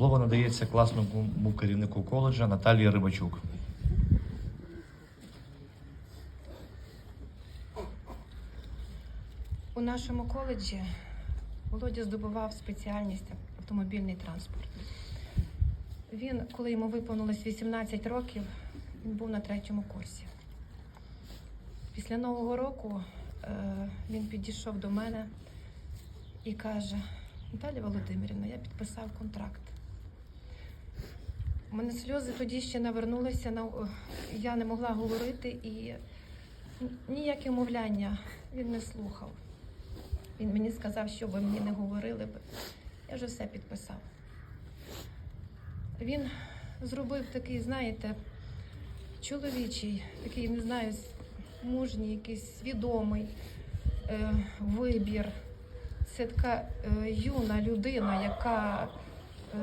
Слово надається класному керівнику коледжа Наталії Рибачук. У нашому коледжі Володя здобував спеціальність автомобільний транспорт. Він, коли йому виповнилось 18 років, він був на третьому курсі. Після Нового року е, він підійшов до мене і каже: Наталя Володимирівна, я підписав контракт. У мене сльози тоді ще навернулися, на... я не могла говорити і ніяке мовляння він не слухав. Він мені сказав, що ви мені не говорили би. Я вже все підписав. Він зробив такий, знаєте, чоловічий, такий, не знаю, мужній, якийсь свідомий е, вибір. Це така е, юна людина, яка, е,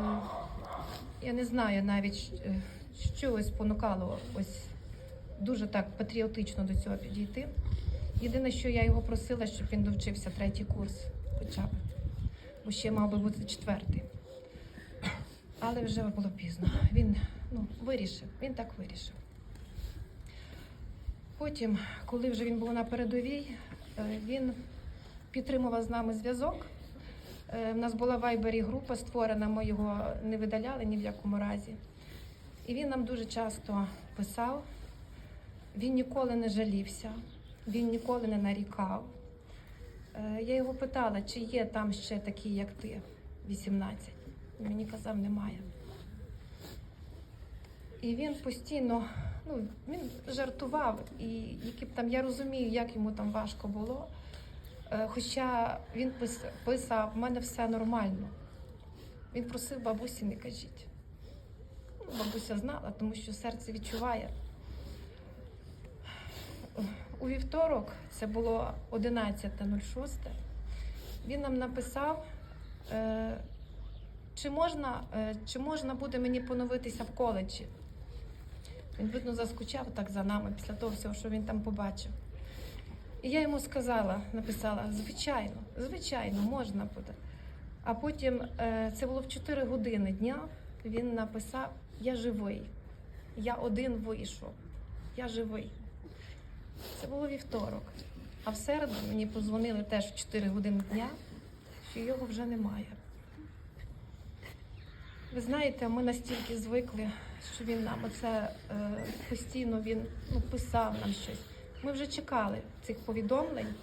я не знаю навіть, е, що ось спонукало ось дуже так патріотично до цього підійти. Єдине, що я його просила, щоб він довчився третій курс, хоча б, бо ще мав би бути четвертий. Але вже було пізно. Він ну, вирішив, він так вирішив. Потім, коли вже він був на передовій, е, він підтримував з нами зв'язок. Е, В нас була в Вайбері група створена, ми його не видаляли ні в якому разі. І він нам дуже часто писав, він ніколи не жалівся, він ніколи не нарікав. Е, Я його питала, чи є там ще такі, як ти, 18. Він Мені казав, немає. І він постійно, ну, він жартував, і які б там, я розумію, як йому там важко було. Е, Хоча він пис- писав, в мене все нормально. Він просив бабусі, не кажіть. Ну, бабуся знала, тому що серце відчуває. У вівторок, це було 11.06, він нам написав, е, чи можна, е, чи можна буде мені поновитися в коледжі. Він, видно, заскучав так за нами після того всього, що він там побачив. Я йому сказала, написала: звичайно, звичайно, можна буде. А потім е, це було в 4 години дня. Він написав: Я живий. Я один вийшов. Я живий. Це було вівторок. А в середу мені подзвонили теж в 4 години дня, що його вже немає. Ви знаєте, ми настільки звикли, що він нам оце е, постійно він ну, писав нам щось. Ми вже чекали цих повідомлень.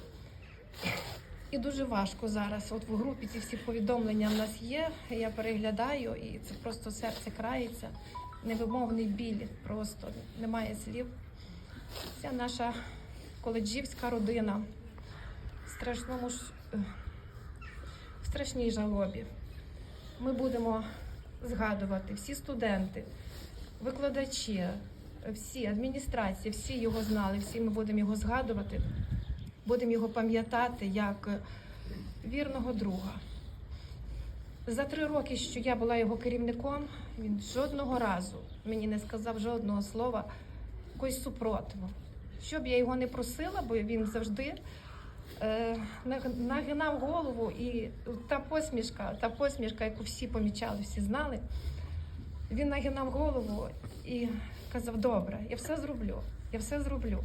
І дуже важко зараз. От в групі ці всі повідомлення в нас є. Я переглядаю, і це просто серце крається. Невимовний біль, просто немає слів. Ця наша коледжівська родина в страшному е, в страшній жалобі. Ми будемо згадувати всі студенти, викладачі, всі адміністрації, всі його знали, всі ми будемо його згадувати, будемо його пам'ятати як е, вірного друга. За три роки, що я була його керівником, він жодного разу мені не сказав жодного слова якогось супротиву. Щоб я його не просила, бо він завжди е, нагинав голову, і та посмішка, та посмішка, яку всі помічали, всі знали, він нагинав голову і казав: Добре, я все зроблю, я все зроблю.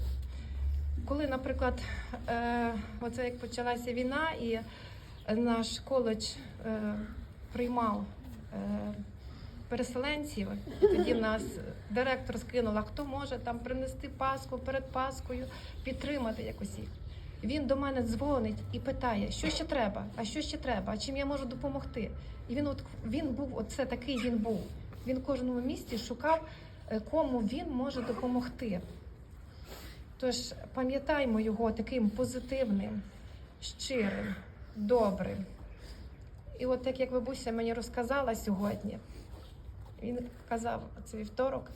Коли, наприклад, е, оце як почалася війна, і наш коледж е, приймав е, переселенців, тоді нас директор скинула, хто може там принести Пасху перед Паскою, підтримати якось їх. Він до мене дзвонить і питає, що ще треба, а що ще треба, а чим я можу допомогти. І він от він був, оце такий він був. Він в кожному місті шукав, кому він може допомогти. Тож пам'ятаймо його таким позитивним, щирим, добрим. І от так як бабуся мені розказала сьогодні, він казав це вівторок,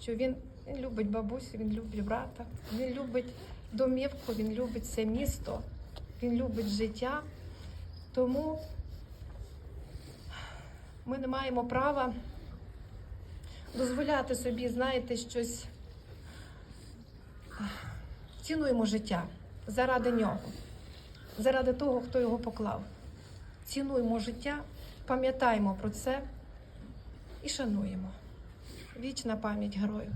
що він, він любить бабусю, він любить брата, він любить домівку, він любить це місто, він любить життя. Тому ми не маємо права дозволяти собі, знаєте, щось. Цінуємо життя заради нього, заради того, хто його поклав. Цінуємо життя, пам'ятаємо про це і шануємо. Вічна пам'ять герою.